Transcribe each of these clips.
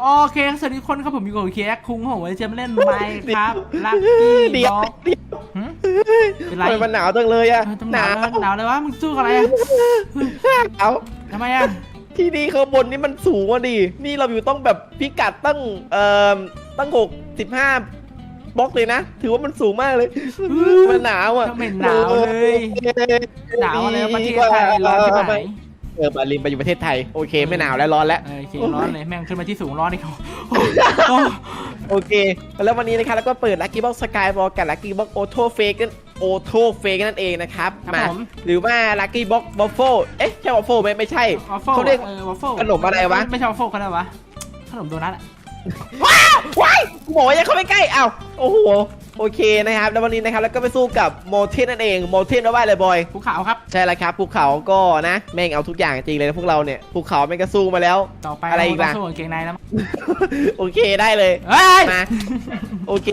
โอเคสวัสดีทุกคนครับผมอยู่กับเคียคุงของวันนี้จะมาเล่นไมค์ครับลักกี้เดี๋ยวบ็อกเดี๋ยวเป็นไรทำไมมันหนาวจังเลยอะเออทำหหนานาววเลยหนาวเลยวะมึงสู้กับอะไรอะหนาวทำไมอะที่นี่ข้างบนนี่มันสูงอะดิ นี่เราอยู่ต้องแบบพิกัดตั้งเอ่อตั้งหกสิบห้าบล็อกเลยนะ ถือว่ามันสูงมากเลย มันหนาวอะทำไมหนาวเลย หนาวอะไรประเทศไทยร้อนใช่ไหม เออบาลินไปอยู่ประเทศไทยโอเคไม่หนาวแล้วร้อนแล้ว เออโอเคร้อนเลยแม่งขึ้นมาที่สูงร้อนอีกโอ้โหโอเค แล้ววันนี้นะครับแล้วก็เปิดลักกี้บ็อกสกายบอลกับลักกี้บ็อกโอโทเฟกกันโอโทเฟกนั่นเองนะครับครับมาผมหรือว่าลักกี้บ็อกบัฟเฟลเอ๊ะใช่บัฟเฟลไหมไม่ใช่ วอฟเฟิลเขาเรียกเออวอฟเฟิลขนมอะไรวะ ไม่ใช่วอฟเฟิลเขาเรียกวะขนมโดนัทอะว้าวว้ายกูบอกว่าอย่าเข้าไปใกล้อ้าวโอ้โห โอเคนะครับแล้ววันนี้นะครับแล้วก็ไปสู้กับโมเทนนั่นเองโมเทนว่าอะไรบอยภูเขาครับ ใช่แล้วครับภูเขาก็นะแม่งเอาทุกอย่างจริงเลยนะพวกเราเนี่ยภูเขาแม่งก็สู้มาแล้ว ต่อไปอะไรอีกเราล่ะต้องสู้กางเกงในแล้วโอเคได้เลยเฮ้ยมาโอเค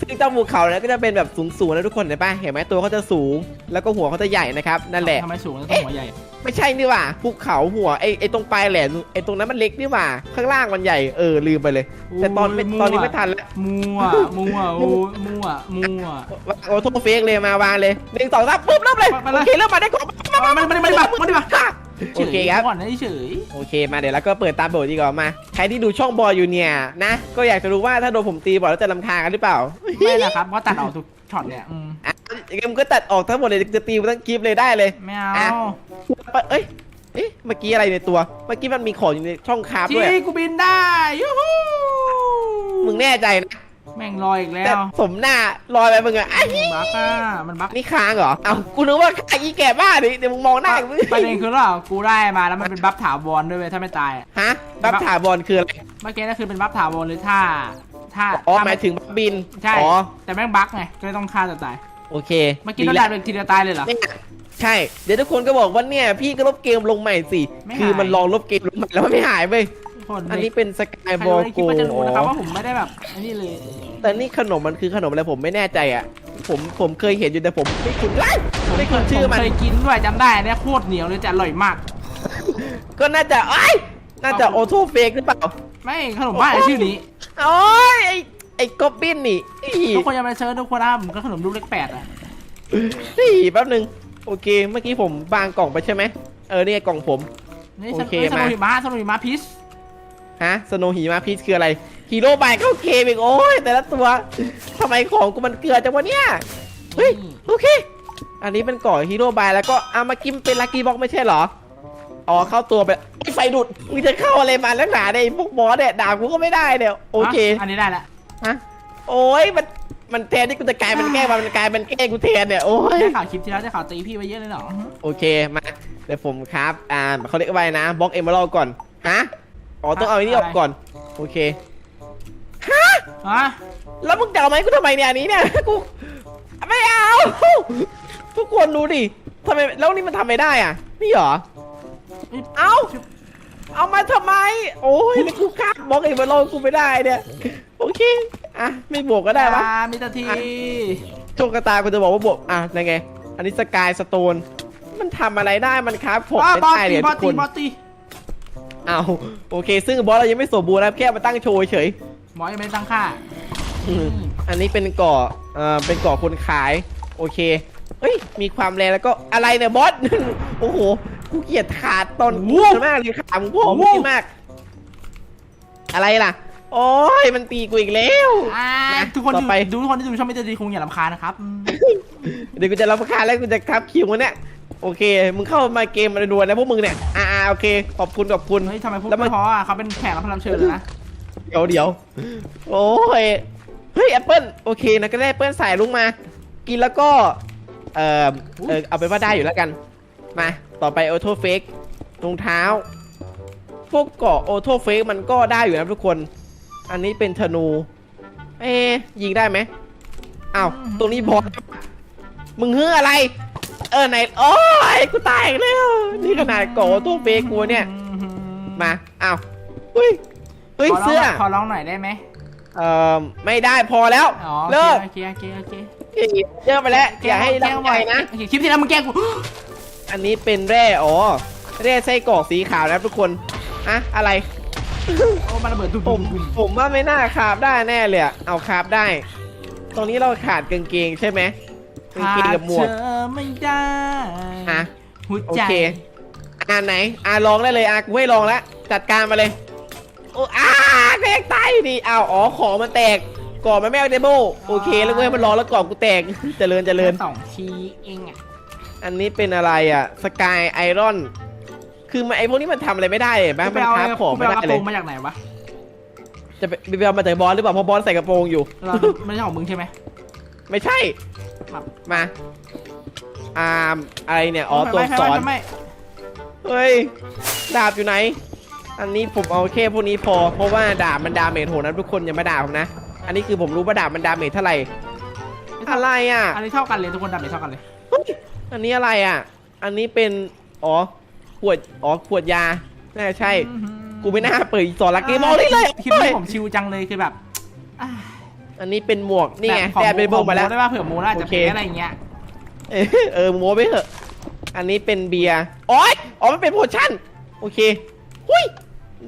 ซึ่งเจ้าภูเขาเนี่ยก็จะเป็นแบบสูงๆนะทุกคนเห็นปะเห็นไหมตัวเขาจะสูง แล้วก็หัวเขาจะใหญ่นะครับนั่นแหละทำไมสูงแล้วต้องหัวใหญ่ ไม่ใช่นี่หว่าภูเขาหัวไอ้ไอ้ตรงปลายแหลมไอ้ตรงนั้นมันเล็กนี่หว่า ข้างล่างมันใหญ่เออลืมไปเลย แต่ตอนไม่โยตอนนี้วไม่ทันแล้วมั่วมั่วโอ้มั่วมั่วโอ้โทษเฟกเลยมาวางเลยหนึ่งสองสามปุ๊บเริ่มเลยไปเลย โอเคเริ่มมาได้ก่อนเอามันมันมันมันมันมันค่ะโอเคครับ ก่อนนะเฉยโอเคมาเดี๋ยวแล้วก็เปิดตามบทดีกว่ามาใครที่ดูช่องบอยอยู่เนี่ยนะก็อยากจะรู้ว่าถ้าโดนผมตีบ่อยแล้วจะลำคาญกันหรือเปล่า ไม่นะครับเพราะตัดออกทุกช็อตเนี่ยอืมอะ อย่างงั้นมึงก็ตัดออกทั้งหมดเลยจะตีมันทั้งคลิปเลยได้เลยไม่เอา อะเอ้ยเอ๊ะเมื่อกี้อะไรในตัว เมื่อกี้มันมีของอยู่ในช่องคราฟด้วย ที่กูบินได้ยูฮูมึงแน่ใจนะแม่งลอยอีกแล้แต่วสมหน้าลอยไปมึงอะไอ้บักอะมันบักนี่ค้างเหรอเอ้ากูนึกว่าไอ้แก่บ้าดิเดี๋ยวมึงมองหน้ามึงประเด็นคือว่ากูได้มาแล้วมันเป็นบัฟถาวรด้วยเว้ยถ้าไม่ตายอะฮะบัฟถาวรคืออะไรเมื่อกี้นั่นคือเป็นบัฟถาวรเลยถ้าถ้าอ๋อถ้หมายถึงบัฟบินใช่อ๋อแต่แม่งบักไงก็เลยต้องฆ่าตัวตาย โอเคเมื่อกี้เราได้เป็นทีเดียวตายเลยเหรอ เนี่ยใช่ เดี๋ยวทุกคนก็บอกว่าเนี่ย พี่ก็ลบเกมลงใหม่สิ ไม่หาย คือมันลองลบเกมลงใหม่แล้วมันไม่หายเว้ยคนอันนี้เป็นสกายใครบอดูลในคโกลิปก็จะรู้นะครับว่าผมไม่ได้แบบอันนี้เลยแต่นี่ขนมมันคือขนมอะไรผมไม่แน่ใจอะ ผมผมเคยเห็นอยู่แต่ผมไม่คุ้นไล่ไม่คุ้นชื่อมันเคยกินด้วยจำได้เนี่ยโคตรเหนียวเลยจะอร่อยมาก ก็น่าจะไอ้ยน่าจะโอโทเฟกหรือเปล่า ไม่ขนมบ้านชื่อนี้ โอ้ย ไอ้ไอ้ก๊อบบินนี่อีทุกคนอย่าไปเชิญทุกคนนะครับผมก็ขนมลูกเล็กแปดอะนี่แป๊บนึงโอเค เมื่อกี้ผมบางกล่องไปใช่ไหมเออเนี่ยกล่องผม นี่โอสเคโนมา หิมะสโนหิมะพิชฮะสโนหีมาพีชคืออะไรฮีโร่บายก็โอเคเองโอ้ยแต่ละตัวทำไมของกูมันเกลือจังวะเนี่ยเฮ้ยโอเค อันนี้เป็นก่อฮีโร่บายแล้วก็เอามากิมเป็นลักกี้บ็อกไม่ใช่เหรออ๋อเข้าตัวไปไอ้ไฟดูดมึงจะเข้าอะไรมาแล้วหนาเนี่ยไอ้พวกบอสเนี่ยด่ากูก็ไม่ได้เนี่ยโอเคอันนี้ได้ละ ฮะ โอ้ยมันมันแทนที่กูจะกลายเป็นแกล้งมันมันกลายเป็นแกล้งกูแทนเนี่ยโอ้ยได้ข่าวคลิปที่แล้วได้ข่าวตีพี่ไว้เยอะเลยเหรอโอเคมาเดี๋ยวผมครับอ่าเขาเรียกว่าอะไรนะบล็อกเอมเมอรัลก่อนฮะอ๋อต้องเอาอันนี้ออกก่อน โอเคฮะแล้วมึงจะเอาไหมกูทำไมเนี่ยอันนี้เนี่ยกูไม่เอาทุกคนดูดิทำไมแล้วนี่มันทำไม่ได้อะนี่เหรอเอา เอามาทำไม โอ้ยแล้วกูข้ามบล็อกเอมเมอรัลกูไม่ได้เนี่ย โอเค อะ ไม่บวกก็ได้ปะอ่ามิตรที โชคกระตากูจะบอกว่าบวก อะยังไง อันนี้สกายสโตน มันทำอะไรได้ มันครับผมอ่าไม่บอสได้ตีเลยบอทุสกคนตีบอสตีเอาโอเค ซึ่งบอสเรายังไม่สมบูรณ์นะครับแค่มาตั้งโชว์เฉยหมอยังไม่ได้ตั้งค่า อืมอันนี้เป็นก่อเอ่อเป็นก่อคนขาย โอเคเฮ้ย มีความแรงแล้วก็อะไรเนี่ยบอส โอ้โห กูเกลียดขาดตอนวูบมากเลยขามึงพ่อมึงมาก อะไรล่ะ โอ้ยมันตีกูอีกแล้วอ่ามาทุกคนต่ดูอไปดูทุกคนที่ดูช่องมิตรทีคงอย่าลำคาญนะครับอืมเดี๋ยวกูจะรับประคานแล้วกูจะครับคิวมันเนี่ยโอเค มึงเข้ามาเกมมาดูนะพวกมึงเนี่ย อ่าๆโอเค ขอบคุณขอบคุณ เฮ้ยทำไมพูดแล้วมันไม่เพออะเขาเป็นแขกรับเชิญเลยนะ เดี๋ยวเดี๋ยว โอ้ย เฮ้ยแอปเปิลโอเคนะก็ได้แอปเปิลใส่ลุงมา กินแล้วก็ เออเออเอาไปนว่าได้อยู่แล้วกัน มา ต่อไปออโต้เฟกรองเท้า พวกเกาะออโต้เฟกมันก็ได้อยู่นะทุกคน อันนี้เป็นธนู เอ๊ะยิงได้ไหมอ้าวตรงนี้บอสมึงเฮืออะไร เออไหนโอ้ยกูตายอีกแล้วนี่ขนาดเกาะออโต้เฟกกูเนี่ย มาอ้าวเฮ้ยเฮ้ยขอร้งเสื้อขอร้องหน่อยได้ไหมเอ่อไม่ได้พอแล้วอ๋อเลิกโอเคโอเคโอเคเยอะไปแล้วอย่าให้แกล้รังงใจนะโอเคคลิปที่แล้วมึงแกล้งกู อันนี้เป็นแร่อ๋อแร่ไส้กรอกสีขาวนะครับทุกคนอะอะไร โอ้มันระเบิดตุ้มผตุ้มมตุ้มผมว่าไม่น่าคราบได้แน่เลยอะเอาคราบได้ ตรงนี้เราขาดกางเกงใช่ไหมกางเกงกับหมวกขาดเธอไม่ได้อะหัวโอใจเคอ่าไหนอ่าลองได้เลยอะกูให้ลองแล้วจัดการมาเลยโอ้อาก็ยังตายอยู่ดีอ้าวอ๋อของมันแตกก่อนมันไม่เอาเดโบโอเคแล้วกูให้มันรอแล้วก่อนกูแตก เจริญเจริญ สองทีเองอะ อันนี้เป็นอะไรอะสกายไอรอน คือมันไอพวกนี้มันทำอะไรไม่ได้เห็นไหมกูไปมันเอาคราฟของกูไปไม่เอาได้กระโปเลรยงมาจากไหนวะจะไปไปเอามาจากบอลหรือเปล่าเพราะบอลใส่กระโปรงอยู่เราไม่ใช่ของมึงใช่ไหมไม่ใช่ครับมาอ่าอะไรเนี่ยอ๋อตัวไม่ไม่สอนไม่ไม่เฮ้ยดาบอยู่ไหน อันนี้ผมเอาแค่พวกนี้พอ เพราะว่าดาบมันดาเมจโหดนะทุกคนอย่ามาด่าผมนะ อันนี้คือผมรู้ว่าดาบมันดาเมจเท่าไหร่อะไรอะอันนี้เท่ากันเลยทุกคนดับเลยเท่ากันเลยเฮ้ย อันนี้อะไรอะ อันนี้เป็น อ๋อ ขวด อ๋อ ขวดยา น่าจะใช่ กูไม่น่าเปิดสอนลักเกมอลนี่เลยคลิปนี้ผมชิวจังเลยคือแบบอะอันนี้เป็นหมวก นี่ไงบบขอแดดเป็นโบขกอมาแล้วโได้ว่าเผื่อโมน่าจะโอเคเป็นอะไรอย่างเงี้ย เออเออโม้ไปเถอะ อันนี้เป็นเบียร์โอ๊ยอ๋อ มันเป็นโพชั่น โอเค หุย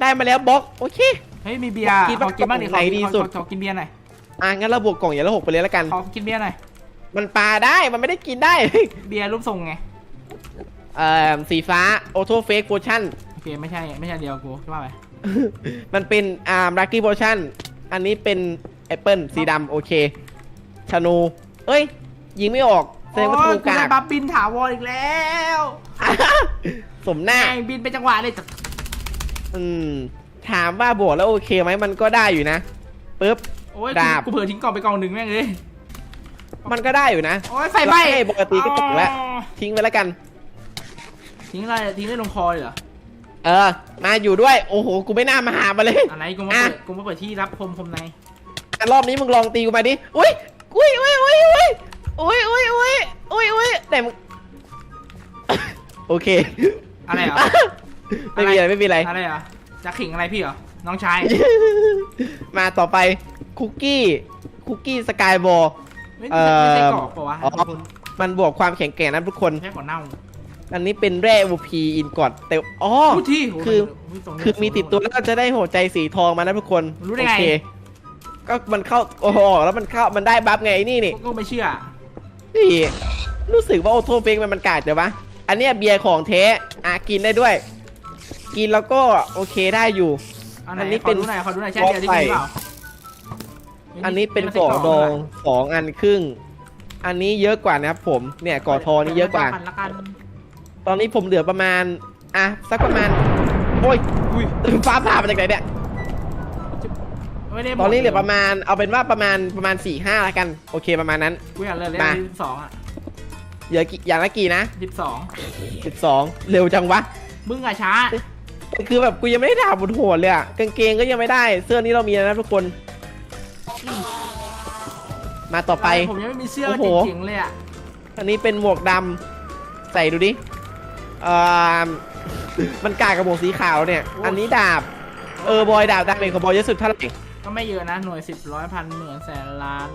ได้มาแล้วบล็อก โอเค เฮ้ย มีเบียร์คิดขว่าอกินบ้างดิขอไหนดีสุดขอขอกินเบียร์หน่อย อะงั้นเราบวกกล่องอย่าละหกไปเลยแล้วกัน ขอกินเบียร์หน่อย มันปลาได้ มันไม่ได้กินได้ เบียร์รูปทรงไง เอ่อ สีฟ้าออโต้เฟกโพชั่น โอเค ไม่ใช่ ไม่ใช่เดียวกูใช่ป่ะไป มันเป็น อ่าลักกี้โพชั่น อันนี้เป็นแอปเปิลสีดำโอเค ชานู เอ้ย ยิงไม่ออกแสดงว่าโอ้ทูยกูกาได้กบัฟบินถาวรอีกแล้วสมหน้าแม่งบินเป็นจังหวะเลยแต่อืม ถามว่าบวกแล้วโอเคไหมมันก็ได้อยู่นะปึ๊บ โอ้ยดาบ กูเผื่อทิ้งกล่องไปกล่องหนึ่งแม่งเลย มันก็ได้อยู่นะโอ้ยไฟไหม้แล้วไอ้ปกติก็ตกแล้วอ๋อทิ้งไปแล้วกัน ทิ้งอะไรทิ้งได้ลงคอเลยเหรอเออ มาอยู่ด้วย โอ้โห กูไม่น่ามาหามาเลย อะไรกูมาอะเปิดกูมาเปิดที่รับคมคมในอะรอบนี้มึงลองตีกูมาดิ อุ้ย อุ้ยอุ้ยอุ้ยอุ้ยอุ้ยอุ้ยอุ้ยอุ้ยอุ้ยแต่มึง โอเค อะไรเหรอไม่มีอะไรไม่มีอะไร อะไรเหรอจะขิงอะไรพี่เหรอ น้องชาย มาต่อไปคุกกี้ คุกกี้สกายบอล ไม่เอ่ใช่อไม่ใช่กรอบปะวะอ๋อมันบวกความแข็งแกร่งนะทุกคนแค่ก่อนเน่าอันนี้เป็นแร่ OP อินกอดแต่อ๋อพูดที่โหคือโยตรงนี้คือมีติดตัวแล้วก็จะได้หัวใจสีทองมานะทุกคนรู้ได้ไง โอเคก็มันเข้าโอ้โหแล้วมันเข้ามันได้บัฟไงไอ้นี่นี่ ก็ไม่เชื่อ นี่รู้สึกว่าโอโทเฟกมันมันกาดแต่วะอันเนี้ยเบียร์ของเทอะกินได้ด้วย กินแล้วก็โอเคได้อยู่ อันไหนอันนี้ขเป็อนดูหน่อยขอดูหน่อยใช่เดียวที่กินหรือเปล่า อันนี้เป็นกล่องดองสองอันครึ่ง อันนี้เยอะกว่านะครับผม เนี่ยก่อทองนี่เยอะกว่าละกันตอนนี้ผมเหลือประมาณ อะ สักประมาณ โอ้ยอุ้ยฟ้าผ่ามาจากไหนเนี่ย ไม่ได้ตอนนี้เหลือประมาณ เอาเป็นว่าประมาณประมาณ4ี่ห้าละกัน โอเคประมาณนั้น กูอยากเล่นเล่นมา สิบสองอะเหลือกี่อย่างละกี่นะสิบสอง12 เร็วจังวะ มึงอะช้า คือแบบกูยังไม่ได้ด่าบนหัวเลยอะกางเกงก็ยังไม่ได้ เสื้อนี้เรามีแล้วนะทุกคน มาต่อไป ผมยังไม่มีเสื้อโอ้โห จริงๆเลยอะอันนี้เป็นหมวกดำใส่ดูดิเอ่อมันกากับหมวกสีขาวเนี่ย อันนี้ดาบ เออบอยดาบดาเมจของบอยเยอะสุดเท่าไหร่ก็ไม่เยอะนะหน่วยสิบร้อยพันหมื่นแสนล้าน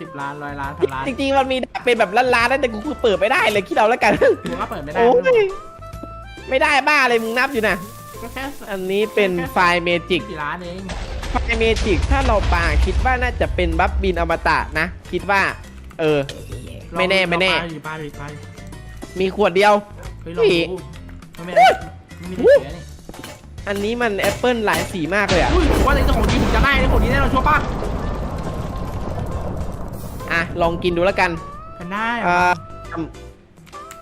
สิบล้านร้อยล้านพันล้านจริงๆมันมีดาบเป็นแบบล้านๆนะแต่กูคือเปิดไม่ได้เลยคิดเอาแล้วกันกูก็เปิดไม่ได้โอ้ยไม่ได้บ้าเลยมึงนับอยู่นะ ก็แค่อันนี้เป็นไฟล์เมจิก กี่ล้านเอง ไฟล์เมจิกถ้าเราปาคิดว่าน่าจะเป็นบัฟบินอมตะนะ คิดว่า เออ ไม่แน่ไม่แน่ปาดิปาดิปาดิมีขวดเดียว เฮ้ยลองพี่ดูไม่ไม่ไม่มีเสียนี่อันนี้มันแอปเปิลหลายสีมากเลยอะอุ้ยว่าแต่เจ้าของดีถึงจะได้ในคนนี้แน่นอนชัวร์ป่ะอะลองกินดูแล้วกันเป็นได้อ่า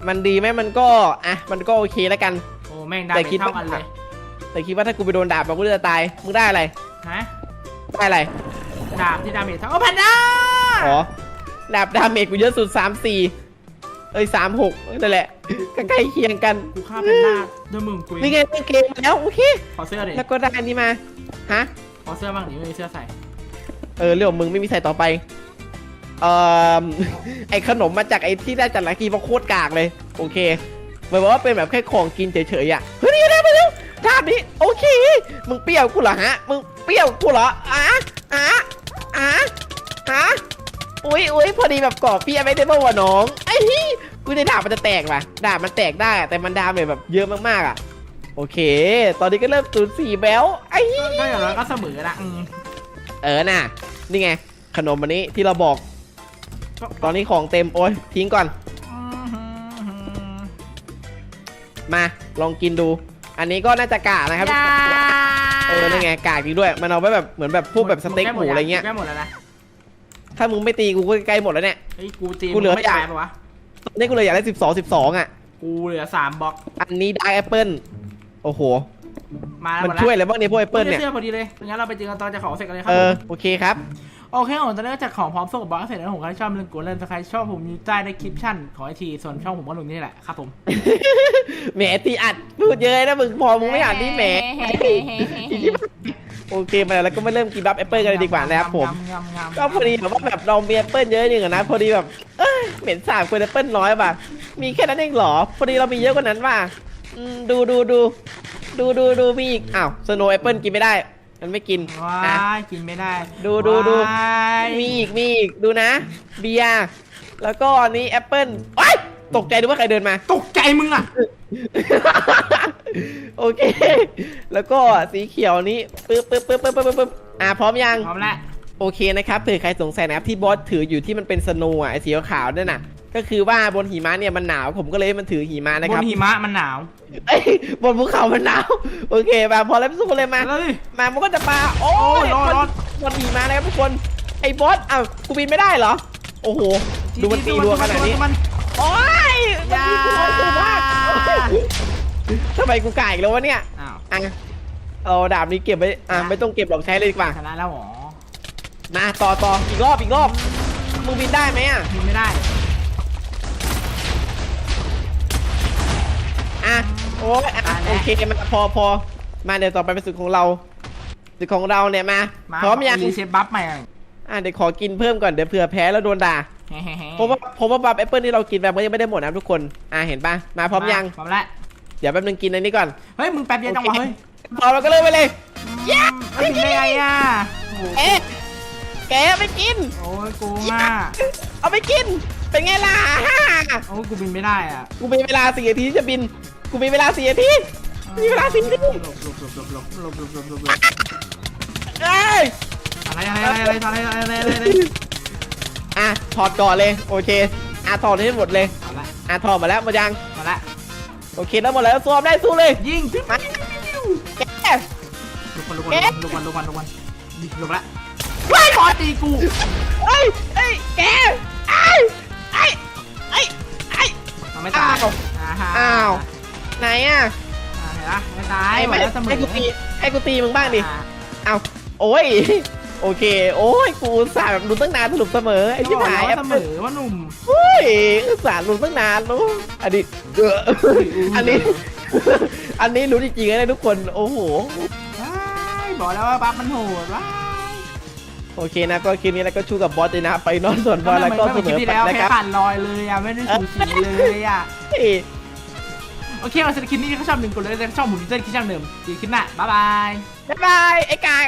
มันดีไหมมันก็อะมันก็โอเคแล้วกัน โอ้แม่งได้แต่ไม่คิดเท่าว่ากันเลยแต่คิดว่าถ้ากูไปโดนดาบมันกูจะตายมึงได้อะไร ฮะได้อะไร ดาบที่ดาเมจเท่าโอ้แพนด้าอ๋อ ดาบดาเมจกูเยอะสุดสามสี่เอ้ยสามหกนั่นแหละก็ใกล้เคียงกันกูฆ่าแพนด้าด้วยมือกูเองนี่ไงนี่เกมมาแล้วโอเค ขอเสื้อดิแล้วก็ได้อันนี้มา ฮะ ขอเสื้อบ้างดิไม่มีเสื้อใส่ เออเรื่องของมึงไม่มีใส่ต่อไป เอ่อ ไอขนมมาจากไอที่ได้จากลักกี้เพราะโคตรกากเลย โอเคหมายความว่าเป็นแบบแค่ของกินเฉยๆอะ เฮ้ยนี่ได้มาแล้วท่าบนี้ โอเค มึงเปรี้ยวกูเหรอฮะ มึง เปรี้ยวกูเหรออะอะอะอะอุ้ยอุ้ยพอดีแบบกรอบเปรี้ยวไม่ได้บ้าวะน้องไอ้ฮี่กูในดาบมันจะแตกว่ะดาบมันแตกได้อะแต่มันดาเมจแบบเยอะมากๆอะ โอเค ตอนนี้ก็เริ่มศูนย์สี่แบลไอ้ก็อย่างน้อยก็เสมอละอืมเออน่ะ นี่ไง ขนมอันนี้ที่เราบอก ตอนนี้ของเต็มโอ้ยทิ้งก่อน มาลองกินดู อันนี้ก็น่าจะกะนะครับ เออนี่ไงกากจริงด้วย มันเอาไว้แบบเหมือนแบบพวกแบบสเต็กหมูอะไรเงี้ย ได้หมดแล้วนะ ถ้ามึงไม่ตีกูก็ใกล้หมดแล้วเนี่ย เฮ้ยกูตีกูเหลือ ไม่อย่างตายปะวะ ตอนนี้กูเลยอยากได้สิบสองสิบสองอะ กูเหลือสามบล็อก อันนี้ดาร์กแอปเปิลโอ้โห มาแล้วมันหมดแล้วช่วยอะไรบ้างเนี่ยพวกแอปเปิลเนี่ย เสื้อพอดีเลยงั้นเราไปเจอกันตอนจะของเสร็จกันเลยครัเออผมโอเคครับ โอเคผมตอนนี้ก็จัดของพร้อมส่งกับบล็อกเสร็จแล้วผมก็ชอบเรื่องกูเล่นสใครชอบผมอยู่ใต้ในคลิปชั่นขอไอทีส่วนช่องผมก็ลงนี่แหละครับผมแหมตีอัดพูดเยอะนะมึงพอมึงไม่อ่านนี่แหมโอเคมาแล้วก็มาเริ่มกินบัฟแอปเปิลกันเลยดีกว่านะครับผมงามงามก็พอดีแบบว่าแบบเรามีแอปเปิลเยอะอย่างนะพอดีแบบเอ้ยเหม็นสาบคนแอปเปิลน้อยป่ะมีแค่นั้นเองเหรอ พอดีเรามีเยอะกว่านั้นป่ะอืมดูดูดูดูดูดูมีอีกอ้าวสโนว์แอปเปิลกินไม่ได้ มันไม่กินว้าอะยกินไม่ได้ดูดูดูว้ายมีอีกมีอีกดูนะ เบียร์แล้วก็อันนี้แอปเปิลโอ๊ยตกใจดูว่าใครเดินมา ตกใจมึงอะ โอเค แล้วก็สีเขียวนี้ปึ๊บปึ๊บปึ๊บปึ๊บปึ๊บปึ๊บปึ๊บอะพร้อมยัง พร้อมแล้ว โอเคนะครับเผื่อใครสงสัยนะครับที่บอสถืออยู่ที่มันเป็นสโนว์อะไอ้สีขาวๆนั่นน่ะ ก็คือว่าบนหิมะเนี่ยมันหนาว ผมก็เลยให้มันถือหิมะนะบครับนหิมะมันหนาวเอ้ยบนภูเขามันหนาวโอเคมาพอแล้วสู้เลยมา แล้วดิ มามันก็จะปาโอ้โอ้ยยร้อนร้อนบนหิมะนะครับทุกคนไอ้บอสอ้าวกูบินไม่ได้เหรอ โอ้โหดูมันตีรัวขนาดนี้ มัน โอ้ยมันตีรัวสุดมากทำไมกูกายอีกแล้ววะเนี่ยอ้าวอะเอาดาบนี้เก็บไว้อะไม่ต้องเก็บหรอกใช้เลยดีกว่า ชนะแล้วหรอมาต่อต่ออีกรอบอีกรอบมึงบินได้ไหมอะยิงไม่ได้ อะโอ้ยอะมาแล้ว โอเคมาพอพอมาเดี๋ยวต่อไปเป็นสุดของเราสุดของเราเนี่ยมามาพร้อมยังรีเซ็ตบัฟใหม่อะเดี๋ยวขอกินเพิ่มก่อนเดี๋ยวเผื่อแพ้แล้วโดนด่าเฮ้ๆๆเพราะว่าเพราะว่าบัฟแอปเปิลที่เรากินแบบก็ยังไม่ได้หมดนะทุกคนอะเห็นปะมาพร้อมยังพร้อมแล้วเดี๋ยวแป๊บนึงกินอันนี้ก่อนเฮ้ยมึงแป๊บเดียวจังวะโอเคเฮ้ยพอเราก็เริ่มไปเลยอืมแล้วกินได้ไงอะโอ้โหเอ๊ะแกไม่กิน โอ้ยกูง่าเอาไปกิน เป็นไงล่ะฮ่าโอ้ยกูบินไม่ได้อะ กูมีเวลาสี่นาทีที่จะบิน กูมีเวลาสี่นาทีมีเวลาสี่นาทีหลบหลบหลบหลบหลบหลบหลบหลบหลบเอ้ยอะไรอะไรอะไรอะไรอะไรอะไรอะไรอะอะถอดก่อนเลยโอเคอะถอดให้หมดเลยเอาละอะถอดมาแล้วหมดยังมาละโอเคแล้วหมดแล้วสู้ได้สู้เลยยิงขึ้นมาแกลุกคนลุกคนลุกคนลุกคนลุกคนลุกละว้ายบอตีกูเอ้ยเอ้ยแกไอ้ไอ้ไอ้ไอ้มันไม่ตายอ้าวอ่าฮะอ้าว ไหนอะอ่าเห็นปะไม่ตายไอ้หมไม่ดแล้วเสมอให้กูตีให้กูตีมึงบ้างดิอ่าเอาโอ้ย โอเค โอ้ยกูอุตสาห์แบบลุ้นตั้งนานสรุปเสมอไอ้ที่หายก็แอปเสมเปิ้ลอว่าหนุ่มโอ้ยอุตส่าห์ลุ้นตั้งนานรู้อันนี้เอออันนี้ อันนี้รู้จริงๆนะทุกคนโอ้โห ว้ายบอกแล้วว่าบัฟมันโหดว้ายโอเคนะก็คลิปนี้แล้วก็ชูกับบอสเลยนะ ไปนอนส่วนบอสแล้วก็ไม่เสเหมือนมคลิปอที่ไปแล้วนะแค่ครับผ่านลอยเลยอะไม่ได้สูสีเลยอะเฮ้ย โอเคเราสำหรับคลิปนี้ถ้าชอบหนึ่งกดไลค์และชอบหมุนเต้นคลิปช่างเดิมเจอกันคลิปหน้าบ๊ายบาย บ๊ายบาย ไอ้กาย